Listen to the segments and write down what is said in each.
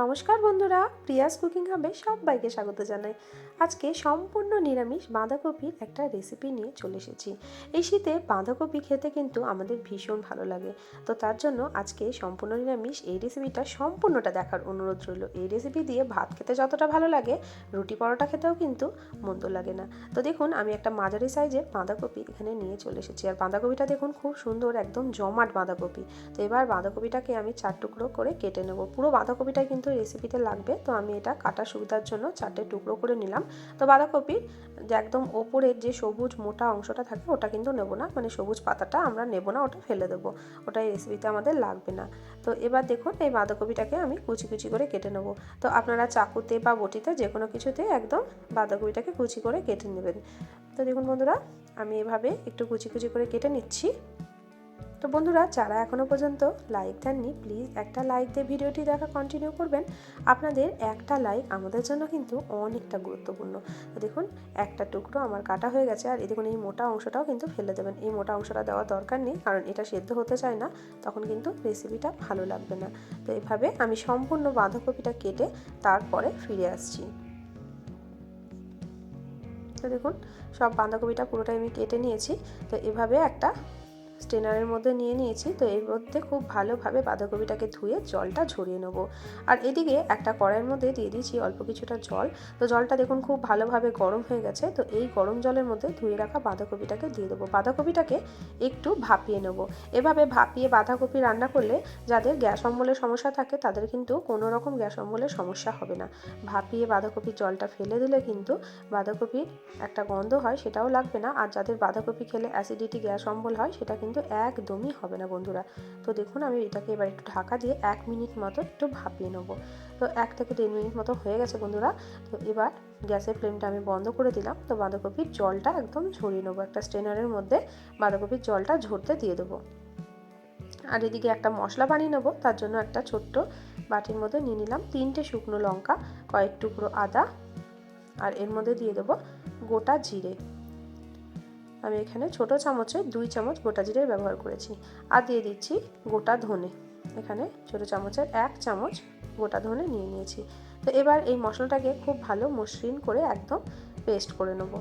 নমস্কার বন্ধুরা, Prius cooking হাবে সবাইকে স্বাগত জানাই। আজকে সম্পূর্ণ নিরামিষ বাঁধাকপির একটা রেসিপি নিয়ে চলে এসেছি। এই শীতে বাঁধাকপি খেতে কিন্তু আমাদের ভীষণ ভালো লাগে। তো তার জন্য আজকে সম্পূর্ণ নিরামিষ এই রেসিপিটা সম্পূর্ণটা দেখার অনুরোধ রইল। এই রেসিপি দিয়ে ভাত খেতে যতটা ভালো লাগে, রুটি পরোটা খেতেও কিন্তু মন্দ লাগে না। তো দেখুন, আমি একটা মাঝারি সাইজের বাঁধাকপি এখানে নিয়ে চলে এসেছি। আর বাঁধাকপিটা দেখুন, খুব সুন্দর, একদম জমাট বাঁধাকপি। তো এবার বাঁধাকপিটাকে আমি চার টুকরো করে কেটে নেব। পুরো বাঁধাকপিটা কিন্তু রেসিপিতে লাগবে। তো আমি এটা কাটার সুবিধার জন্য চারটে টুকরো করে নিলাম। তো বাঁধাকপির যে একদম ওপরের যে সবুজ মোটা অংশটা থাকে, ওটা কিন্তু নেব না। মানে সবুজ পাতাটা আমরা নেব না, ওটা ফেলে দেবো। ওটা এই রেসিপিতে আমাদের লাগবে না। তো এবার দেখুন, এই বাঁধাকপিটাকে আমি কুচি কুচি করে কেটে নেব। তো আপনারা চাকুতে বা বটিতে যে কোনো কিছুতে একদম বাঁধাকপিটাকে কুচি করে কেটে নেবেন। তো দেখুন বন্ধুরা, আমি এভাবে একটু কুচি কুচি করে কেটে নিচ্ছি। তো বন্ধুরা, যারা এখনও পর্যন্ত লাইক দেননি প্লিজ একটা লাইক দিয়ে ভিডিওটি দেখা কন্টিনিউ করবেন। আপনাদের একটা লাইক আমাদের জন্য কিন্তু অনেকটা গুরুত্বপূর্ণ। তো দেখুন, একটা টুকরো আমার কাটা হয়ে গেছে, আর এই দেখুন, এই মোটা অংশটাও কিন্তু ফেলে দেবেন। এই মোটা অংশটা দেওয়ার দরকার নেই, কারণ এটা সেদ্ধ হতে চায় না, তখন কিন্তু রেসিপিটা ভালো লাগবে না। তো এভাবে আমি সম্পূর্ণ বাঁধাকপিটা কেটে তারপরে ফিরে আসছি। তো দেখুন, সব বাঁধাকপিটা পুরোটাই আমি কেটে নিয়েছি। তো এভাবে একটা স্টেনারের মধ্যে নিয়ে নিয়েছি, তো এর মধ্যে খুব ভালোভাবে বাঁধাকপিটাকে ধুয়ে জলটা ঝরিয়ে নেব। আর এদিকে একটা কড়াইয়ের মধ্যে দিয়ে দিয়েছি অল্প কিছুটা জল। তো জলটা দেখুন খুব ভালোভাবে গরম হয়ে গেছে, তো এই গরম জলের মধ্যে ধুয়ে রাখা বাঁধাকপিটাকে দিয়ে দেবো। বাঁধাকপিটাকে একটু ভাপিয়ে নেব। এভাবে ভাপিয়ে বাঁধাকপি রান্না করলে যাদের গ্যাস অম্বলের সমস্যা থাকে, তাদের কিন্তু কোনো রকম গ্যাস অম্বলের সমস্যা হবে না। ভাপিয়ে বাঁধাকপির জলটা ফেলে দিলে কিন্তু বাঁধাকপির একটা গন্ধ হয়, সেটাও লাগবে না। আর যাদের বাঁধাকপি খেলে অ্যাসিডিটি গ্যাস অম্বল হয়, সেটা কিন্তু একদমই হবে না বন্ধুরা। তো দেখুন, আমি এটাকে এবার একটু ঢাকা দিয়ে এক মিনিট মতো একটু ভাপিয়ে নেব। তো এক থেকে দেড় মিনিট মতো হয়ে গেছে বন্ধুরা। তো এবার গ্যাসের ফ্লেমটা আমি বন্ধ করে দিলাম। তো বাঁধাকপির জলটা একদম ঝরিয়ে নেব। একটা স্টেনারের মধ্যে বাঁধাকপির জলটা ঝরতে দিয়ে দেবো। আর এদিকে একটা মশলা বানিয়ে নেব। তার জন্য একটা ছোট্ট বাটির মধ্যে নিয়ে নিলাম তিনটে শুকনো লঙ্কা, কয়েক টুকরো আদা, আর এর মধ্যে দিয়ে দেবো গোটা জিরে। আমি এখানে ছোট চামচে দুই চামচ গোটা জিরের ব্যবহার করেছি। আর দিয়ে দিচ্ছি গোটা ধনে। এখানে ছোট চামচের এক চামচ গোটা ধনে নিয়ে নিয়েছি। তো এবার এই মশলাটাকে খুব ভালো মসৃণ করে একদম পেস্ট করে নেব।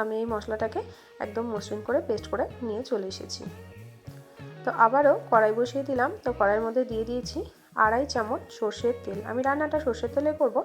আমি এই মশলাটাকে একদম মসৃণ করে পেস্ট করে নিয়ে চলে এসেছি। তো আবারও কড়াই বসিয়ে দিলাম। তো কড়াইয়ের মধ্যে দিয়ে দিয়েছি আড়াই চামচ সর্ষের তেল। আমি রান্নাটা সর্ষের তেলে করব।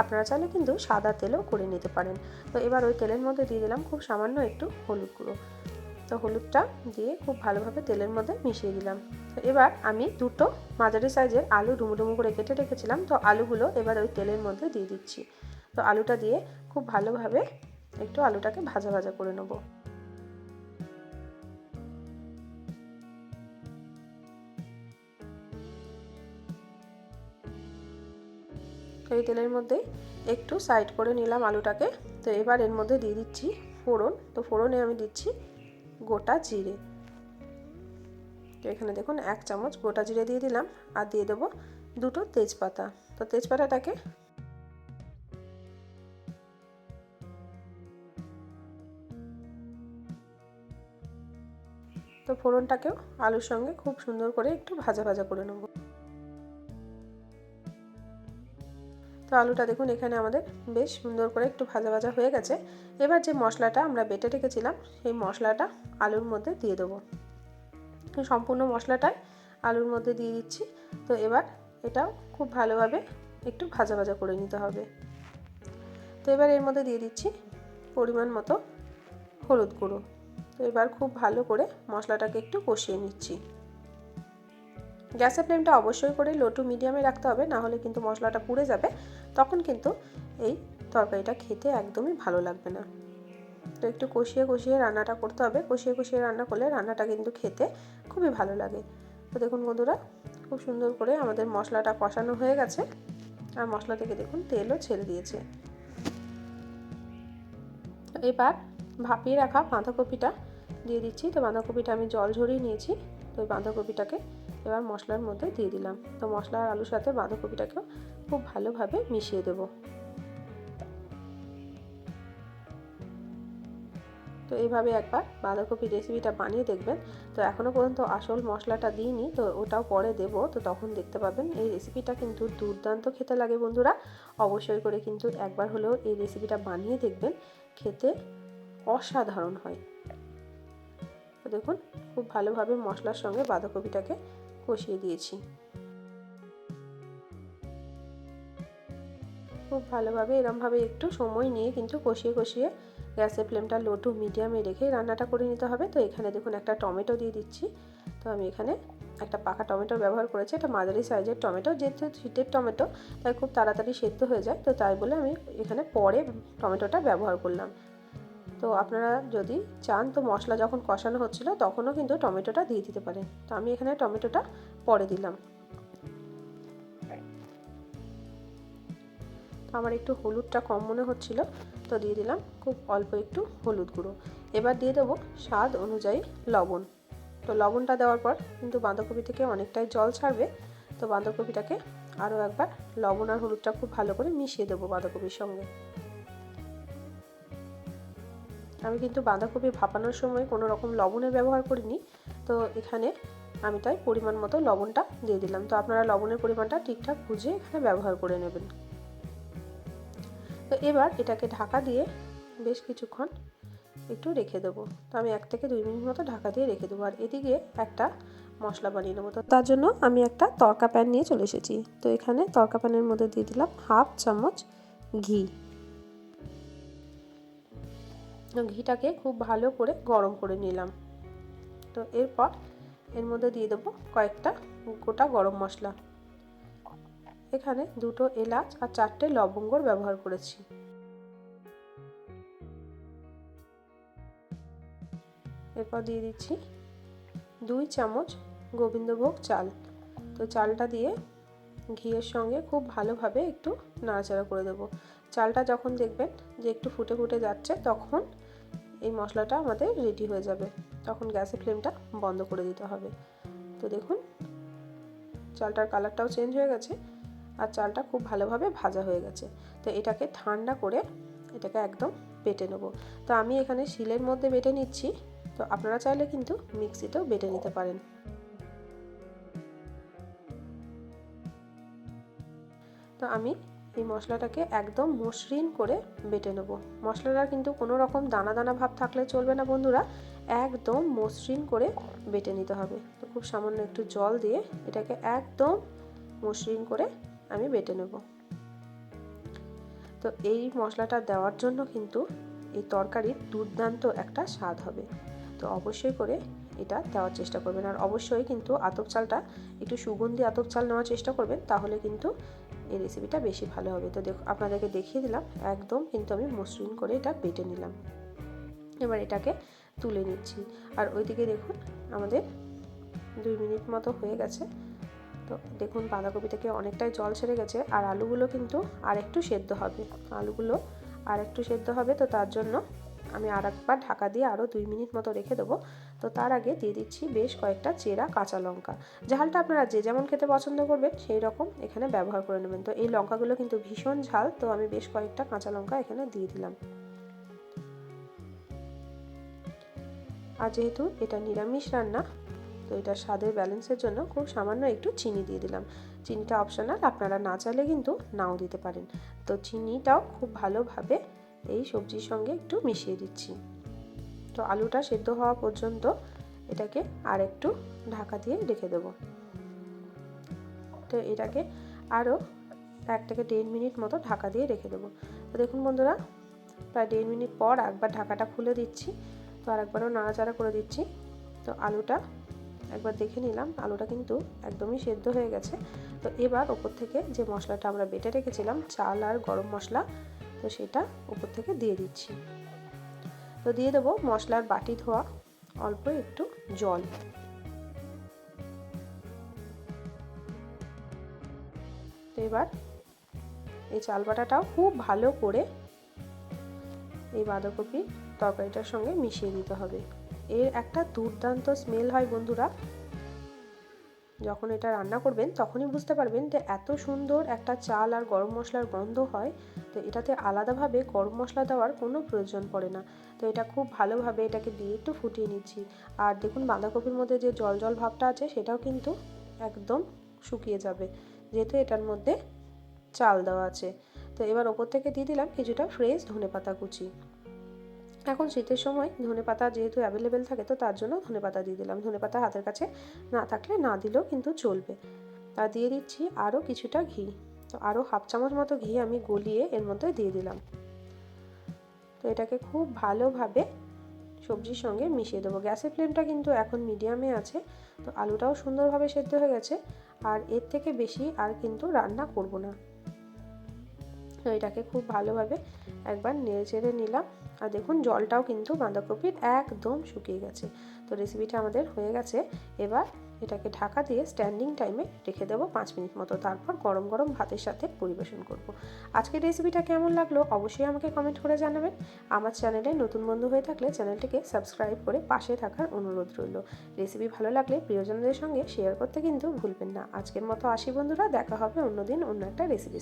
আপনারা চাইলে কিন্তু সাদা তেলও করে নিতে পারেন। তো এবার ওই তেলের মধ্যে দিয়ে দিলাম খুব সামান্য একটু হলুদ গুঁড়ো। তো হলুদটা দিয়ে খুব ভালোভাবে তেলের মধ্যে মিশিয়ে দিলাম। তো এবার আমি দুটো মাঝারি সাইজের আলু ডুমু ডুমু করে কেটে রেখেছিলাম। তো আলুগুলো এবার ওই তেলের মধ্যে দিয়ে দিচ্ছি। তো আলুটা দিয়ে খুব ভালোভাবে একটু আলুটাকে ভাজা ভাজা করে নেব। এই তেলের মধ্যে একটু সাইড করে নিলাম আলুটাকে। তো এবার এর মধ্যে দিয়ে দিচ্ছি ফোড়ন। তো ফোড়নে আমি দিচ্ছি গোটা জিরে। তো এখানে দেখুন, এক চামচ গোটা জিরে দিয়ে দিলাম আর দিয়ে দেবো দুটো তেজপাতা। তো তেজপাতাটাকে তো ফোড়নটাকেও আলুর সঙ্গে খুব সুন্দর করে একটু ভাজা ভাজা করে নেব। তো আলুটা দেখুন, এখানে আমাদের বেশ সুন্দর করে একটু ভাজা ভাজা হয়ে গেছে। এবার যে মশলাটা আমরা বেটে রেখেছিলাম, সেই মশলাটা আলুর মধ্যে দিয়ে দেবো। সম্পূর্ণ মশলাটাই আলুর মধ্যে দিয়ে দিচ্ছি। তো এবার এটাও খুব ভালোভাবে একটু ভাজা ভাজা করে নিতে হবে। তো এবার এর মধ্যে দিয়ে দিচ্ছি পরিমাণ মতো হলুদ গুঁড়ো। তো এবার খুব ভালো করে মশলাটাকে একটু কষিয়ে নিচ্ছি। গ্যাসের ফ্লেমটা অবশ্যই করে লো টু মিডিয়ামে রাখতে হবে, না হলে কিন্তু মশলাটা পুড়ে যাবে। তখন কিন্তু এই তরকারিটা খেতে একদমই ভালো লাগবে না। তো একটু কষিয়ে কষিয়ে রান্নাটা করতে হবে। কষিয়ে কষিয়ে রান্না করলে রান্নাটা কিন্তু খেতে খুবই ভালো লাগে। তো দেখুন বন্ধুরা, খুব সুন্দর করে আমাদের মশলাটা কষানো হয়ে গেছে। আর মশলা থেকে দেখুন তেলও ছেড়ে দিয়েছে। এবার ভাপিয়ে রাখা বাঁধাকপিটা দিয়ে দিচ্ছি। তো বাঁধাকপিটা আমি জল ঝরিয়ে নিয়েছি। তো ওই বাঁধাকপিটাকে এবার মশলার মধ্যে দিয়ে দিলাম। তো মশলা আর আলুর সাথে বাঁধাকপিটাকেও খুব ভালোভাবে মিশিয়ে দেব। তো এইভাবে একবার বাঁধাকপির রেসিপিটা বানিয়ে দেখবেন। তো এখনও পর্যন্ত আসল মশলাটা দিইনি, তো ওটাও পরে দেব। তো তখন দেখতে পাবেন এই রেসিপিটা কিন্তু দুর্দান্ত খেতে লাগে বন্ধুরা। অবশ্যই করে কিন্তু একবার হলেও এই রেসিপিটা বানিয়ে দেখবেন, খেতে অসাধারণ হয়। দেখুন, খুব ভালোভাবে মশলার সঙ্গে বাঁধাকপিটাকে কষিয়ে দিয়েছি। খুব ভালোভাবে এরমভাবে একটু সময় নিয়ে কিন্তু কষিয়ে কষিয়ে গ্যাসের ফ্লেমটা লো টু মিডিয়ামে রেখে রান্নাটা করে নিতে হবে। তো এখানে দেখুন একটা টমেটো দিয়ে দিচ্ছি। তো আমি এখানে একটা পাকা টমেটো ব্যবহার করেছি। এটা মাঝারি সাইজের টমেটো। যেহেতু শীতের টমেটো, তাই খুব তাড়াতাড়ি সেদ্ধ হয়ে যায়। তো তাই বলে আমি এখানে পরে টমেটোটা ব্যবহার করলাম। তো আপনারা যদি চান, তো মশলা যখন কষানো হচ্ছিল, তখনও কিন্তু টমেটোটা দিয়ে দিতে পারেন। তো আমি এখানে টমেটোটা পরে দিলাম। আমার একটু হলুদটা কম মনে হচ্ছিল, তো দিয়ে দিলাম খুব অল্প একটু হলুদ গুঁড়ো। এবার দিয়ে দেবো স্বাদ অনুযায়ী লবণ। তো লবণটা দেওয়ার পর কিন্তু বাঁধাকপি থেকে অনেকটাই জল ছাড়বে, তো বাঁধাকপিটাকে আরও একবার লবণ আর হলুদটা খুব ভালো করে মিশিয়ে দেবো বাঁধাকপির সঙ্গে। আমি কিন্তু বাঁধাকপি ভাপানোর সময় কোনো রকম লবণের ব্যবহার করিনি, তো এখানে আমি তাই পরিমাণ মতো লবণটা দিয়ে দিলাম। তো আপনারা লবণের পরিমাণটা ঠিকঠাক বুঝে এখানে ব্যবহার করে নেবেন। তো এবার এটাকে ঢাকা দিয়ে বেশ কিছুক্ষণ একটু রেখে দেবো। তো আমি এক থেকে দুই মিনিট মতো ঢাকা দিয়ে রেখে দেবো। আর এদিকে একটা মশলা বানিয়ে নেব। তো তার জন্য আমি একটা তরকা প্যান নিয়ে চলে এসেছি। তো এখানে তরকা প্যানের মধ্যে দিয়ে দিলাম হাফ চামচ ঘি। ঘিটাকে খুব ভালো করে গরম করে নিলাম। তো এরপর এর মধ্যে দিয়ে দেবো কয়েকটা গোটা গরম মশলা। এখানে দুটো এলাচ আর চারটে লবঙ্গর ব্যবহার করেছি। এরপর দিয়ে দিচ্ছি দুই চামচ গোবিন্দভোগ চাল। তো চালটা দিয়ে ঘিয়ের সঙ্গে খুব ভালোভাবে একটু নাড়াচাড়া করে দেবো। চালটা যখন দেখবেন যে একটু ফুটে ফুটে যাচ্ছে, তখন এই মশলাটা আমাদের রেডি হয়ে যাবে। তখন গ্যাসের ফ্লেমটা বন্ধ করে দিতে হবে। তো দেখুন, চালটার কালারটাও চেঞ্জ হয়ে গেছে। আর চালটা খুব ভালোভাবে ভাজা হয়ে গেছে। তো এটাকে ঠান্ডা করে এটাকে একদম বেটে নেব। তো আমি এখানে শিলের মধ্যে বেটে নিচ্ছি। তো আপনারা চাইলে কিন্তু মিক্সিতেও বেটে নিতে পারেন। তো আমি এই মশলাটাকে একদম মসৃণ করে বেটে নেব। মশলাটা কিন্তু কোনো রকম দানা দানা ভাব থাকলে চলবে না বন্ধুরা। একদম মসৃণ করে বেটে নিতে হবে। তো খুব সামান্য একটু জল দিয়ে এটাকে একদম মসৃণ করে আমি বেটে নেব। তো এই মশলাটা দেওয়ার জন্য কিন্তু এই তরকারির দুর্দান্ত একটা স্বাদ হবে। তো অবশ্যই করে এটা দেওয়ার চেষ্টা করবেন। আর অবশ্যই কিন্তু আতপ চালটা, একটু সুগন্ধি আতপ চাল নেওয়ার চেষ্টা করবেন, তাহলে কিন্তু এই রেসিপিটা বেশি ভালো হবে। তো দেখ, আপনাদেরকে দেখিয়ে দিলাম, একদম কিন্তু আমি মসৃণ করে এটা বেটে নিলাম। এবার এটাকে তুলে নিচ্ছি। আর ওইদিকে দেখুন, আমাদের দুই মিনিট মতো হয়ে গেছে। তো দেখুন বাঁধাকপি থেকে অনেকটাই জল ছেড়ে গেছে, আর আলুগুলো কিন্তু আর একটু সেদ্ধ হবে। আলুগুলো আর একটু সেদ্ধ হবে, তো তার জন্য আমি আর একবার ঢাকা দিয়ে আরও দুই মিনিট মতো রেখে দেবো। তো তার আগে দিয়ে দিচ্ছি বেশ কয়েকটা চেরা কাঁচা লঙ্কা। ঝালটা আপনারা যে যেমন খেতে পছন্দ করবেন, সেই রকম এখানে ব্যবহার করে নেবেন। তো এই লঙ্কাগুলো কিন্তু ভীষণ ঝাল, তো আমি বেশ কয়েকটা কাঁচা লঙ্কা এখানে দিয়ে দিলাম। আর যেহেতু এটা নিরামিষ রান্না তো এটা স্বাদের ব্যালেন্সের জন্য খুব সামান্য একটু চিনি দিয়ে দিলাম। চিনিটা অপশনাল আপনারা না চাইলে কিন্তু নাও দিতে পারেন। তো চিনিটাও খুব ভালোভাবে এই সবজির সঙ্গে একটু মিশিয়ে দিচ্ছি। তো আলুটা সেদ্ধ হওয়া পর্যন্ত এটাকে আর একটু ঢাকা দিয়ে রেখে দেব। তো এটাকে আরও এক থেকে দেড় মিনিট মতো ঢাকা দিয়ে রেখে দেবো। তো দেখুন বন্ধুরা, প্রায় দেড় মিনিট পর একবার ঢাকাটা খুলে দিচ্ছি। তো আর একবারও নাড়াচাড়া করে দিচ্ছি। তো আলুটা একবার দেখে নিলাম, আলুটা কিন্তু একদমই সেদ্ধ হয়ে গেছে। তো এবার ওপর থেকে যে মশলাটা আমরা বেটে রেখেছিলাম, চাল আর গরম মশলা, তো সেটা ওপর থেকে দিয়ে দিচ্ছি। তো দিয়ে দেবো মশলার বাটি ধোয়া, অল্প একটু জল। তো এবার এই চাল বাটাটাও খুব ভালো করে এই বাঁধাকপি তরকারিটার সঙ্গে মিশিয়ে দিতে হবে। এর একটা দুর্দান্ত স্মেল হয় বন্ধুরা। যখন এটা রান্না করবেন, তখনই বুঝতে পারবেন যে এত সুন্দর একটা চাল আর গরম মশলার গন্ধ হয়, তো এটাতে আলাদাভাবে গরম মশলা দেওয়ার কোনো প্রয়োজন পড়ে না। তো এটা খুব ভালোভাবে এটাকে দিয়ে একটু ফুটিয়ে নিচ্ছি। আর দেখুন, বাঁধাকপির মধ্যে যে জল জল ভাবটা আছে, সেটাও কিন্তু একদম শুকিয়ে যাবে, যেহেতু এটার মধ্যে চাল দেওয়া আছে। তো এবার ওপর থেকে দিয়ে দিলাম কিছুটা ফ্রেশ ধনে পাতা কুচি। এখন শীতের সময় ধনে পাতা যেহেতু অ্যাভেলেবেল থাকে, তো তার জন্য ধনে পাতা দিয়ে দিলাম। ধনে পাতা হাতের কাছে না থাকলে না দিলেও কিন্তু চলবে। তা দিয়ে দিচ্ছি আরও কিছুটা ঘি। তো আরও হাফ চামচ মতো ঘি আমি গলিয়ে এর মধ্যে দিয়ে দিলাম। তো এটাকে খুব ভালোভাবে সবজির সঙ্গে মিশিয়ে দেবো। গ্যাসের ফ্লেমটা কিন্তু এখন মিডিয়ামে আছে, তো আলুটাও সুন্দরভাবে সেদ্ধ হয়ে গেছে। আর এর থেকে বেশি আর কিন্তু রান্না করব না। তো এটাকে খুব ভালোভাবে একবার নেড়ে চেড়ে নিলাম। আর দেখুন, জলটাও কিন্তু বাঁধাকপির একদম শুকিয়ে গেছে। তো রেসিপিটা আমাদের হয়ে গেছে। এবার এটাকে ঢাকা দিয়ে স্ট্যান্ডিং টাইমে রেখে দেবো পাঁচ মিনিট মতো। তারপর গরম গরম ভাতের সাথে পরিবেশন করব। আজকের রেসিপিটা কেমন লাগল অবশ্যই আমাকে কমেন্ট করে জানাবেন। আমার চ্যানেলে নতুন বন্ধু হয়ে থাকলে চ্যানেলটিকে সাবস্ক্রাইব করে পাশে থাকার অনুরোধ রইল। রেসিপি ভালো লাগলে প্রিয়জনদের সঙ্গে শেয়ার করতে কিন্তু ভুলবেন না। আজকের মতো আসি বন্ধুরা, দেখা হবে অন্যদিন অন্য একটা রেসিপি